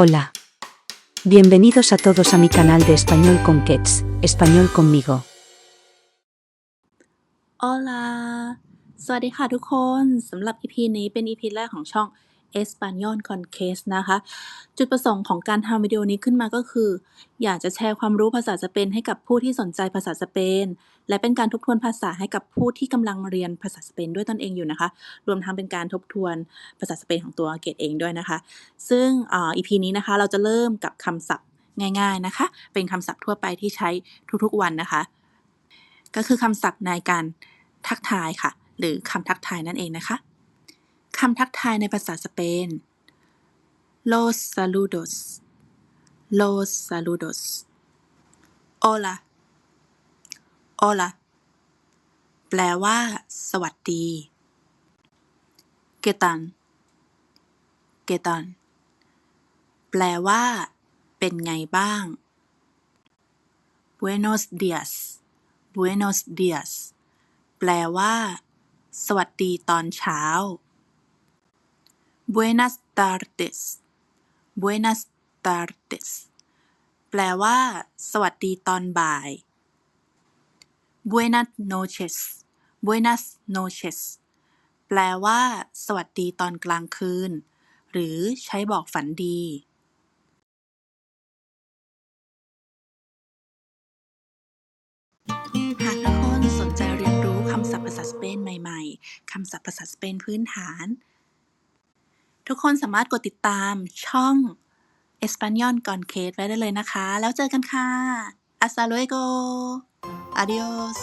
Hola. Bienvenidos a todos a mi canal de Español con Kets, Español conmigo. ออลาสวัสดีค่ะทุกคนสำหรับ EP นี้เป็น EP แรกของช่อง e s p a n o l Conquest นะคะ จุดประสงค์ของการทำวิดีโอนี้ขึ้นมาก็คือ อยากจะแชร์ความรู้ภาษาสเปนให้กับผู้ที่สนใจภาษาสเปน และเป็นการทบทวนภาษาให้กับผู้ที่กำลังเรียนภาษาสเปนด้วยตนเองอยู่นะคะ รวมทั้งเป็นการทบทวนภาษาสเปนของตัวเกดเองด้วยนะคะ ซึ่งอ่า EP นี้นะคะเราจะเริ่มกับคำศัพท์ง่ายๆนะคะ เป็นคำศัพท์ทั่วไปที่ใช้ทุกๆวันนะคะ ก็คือคำศัพท์ในการทักทายค่ะ หรือคำทักทายนั่นเองนะคะ คำทักทายในภาษาสเปน los saludos los saludos hola hola แปลว่า สวัสดี ¿qué tal ¿qué tal แปลว่า เป็นไงบ้าง buenos días buenos días แปลว่า สวัสดีตอนเช้า buenas tardes buenas tardes แปลว่า สวัสดีตอนบ่าย buenas noches buenas noches แปลว่า สวัสดีตอนกลางคืน หรือใช้บอกฝันดีหากทุกคนสนใจเรียนรู้คำศัพท์ภาษาสเปนใหม่ ๆ คำศัพท์ภาษาสเปนพื้นฐาน ทุกคนสามารถกดติดตามช่อง e s p a n o l ก่อนเคสไว้ได้เลยนะคะ แล้วเจอกันค่ะ hasta luego adios